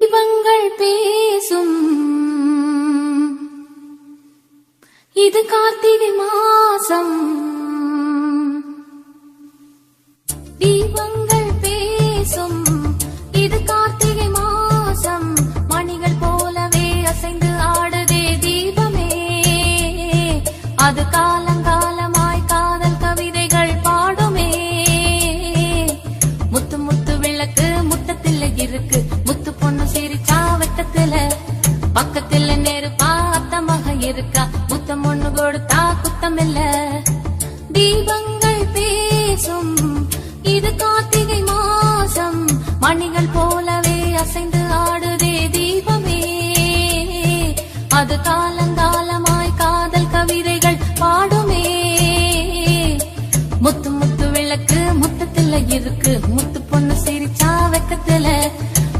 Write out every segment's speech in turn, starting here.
தீபங்கள் பேசும். இது கார்த்திகை மாசம். தீபம் இருக்கா? முத்தம் ஒண்ணு கொடுத்தா குத்தம் இல்ல தீபங்கள் பேசும். இது கார்த்திகை மாசம் மணிகள் போலவே அசைந்து ஆடுதே தீபமே. அது காலங்காலமாய் காதல் கவிதைகள் பாடுமே. முத்து முத்து விளக்கு முத்தத்துல இருக்கு. முத்து பொண்ணு சிரிச்சா வெக்கத்துல.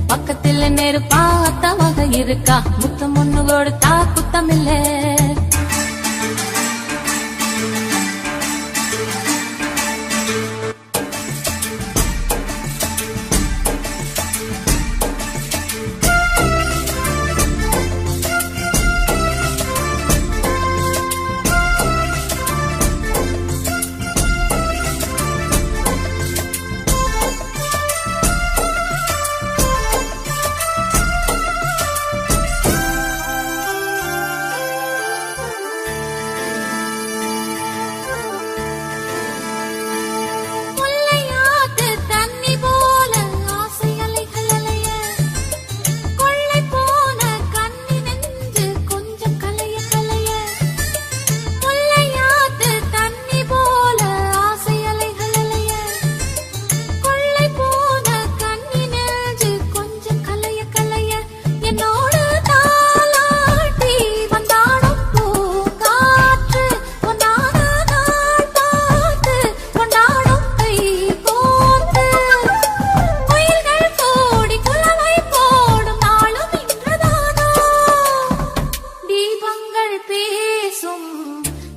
பக்கத்துல நெருப்பா அத்தமாக இருக்கா? முத்தம் ஒண்ணு கொடுத்தா குத்தம் இல்லை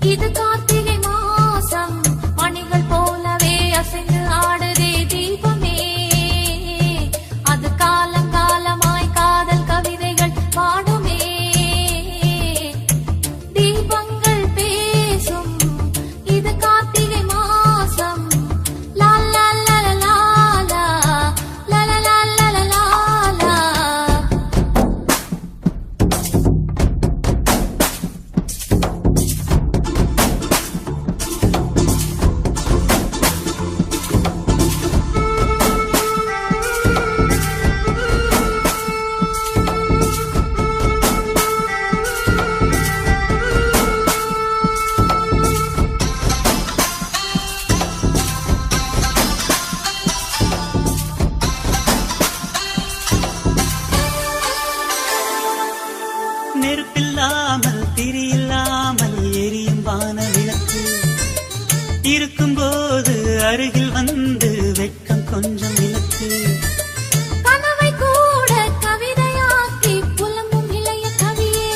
இது காத்திகை இருக்கும்போது அருகில் வந்து வெட்கம் கொஞ்சம் விளக்கு கனவை கூட கவிதையாக்கி புலம்பும் இளைய கவியே.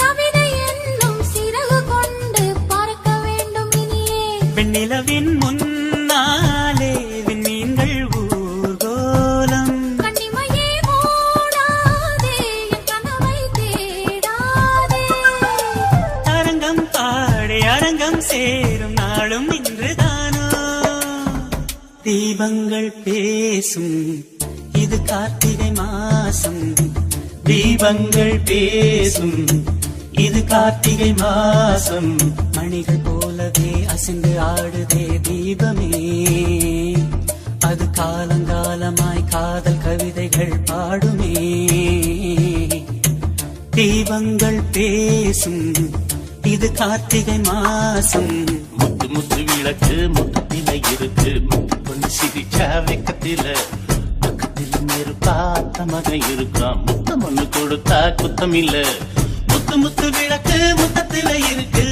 கவிதை என்னும் சிறகு கொண்டு பறக்க வேண்டும் இனியே. வெண்ணிலவின் முன்னாலே விண்மீன்கள் ஊர்கோலம். கண்ணிமையே மூடாதே என் கனவை தேடாதே. அரங்கம் பாடி அரங்கம் சேரும் நாளும் இன்றுதானா? தீபங்கள் பேசும் இது கார்த்திகை மாசம். தீபங்கள் பேசும் இது கார்த்திகை மாசம். மணிகள் போலவே அசைந்து ஆடுதே தீபமே. அது காலங்காலமாய் காதல் கவிதைகள் பாடுமே. தீபங்கள் பேசும் இது கார்த்திகை மாசம். கிழக்கு விளக்கு முத்தத்தில இருக்கு. பொண்ணு சிரிச்சா வெக்கத்தில. பக்கத்தில் நெருப்பா மகன் இருக்கான் முத்தம் ஒண்ணு கொடுத்தா குத்தம் இல்ல முத்து முத்து விளக்கு முத்தத்தில இருக்கு.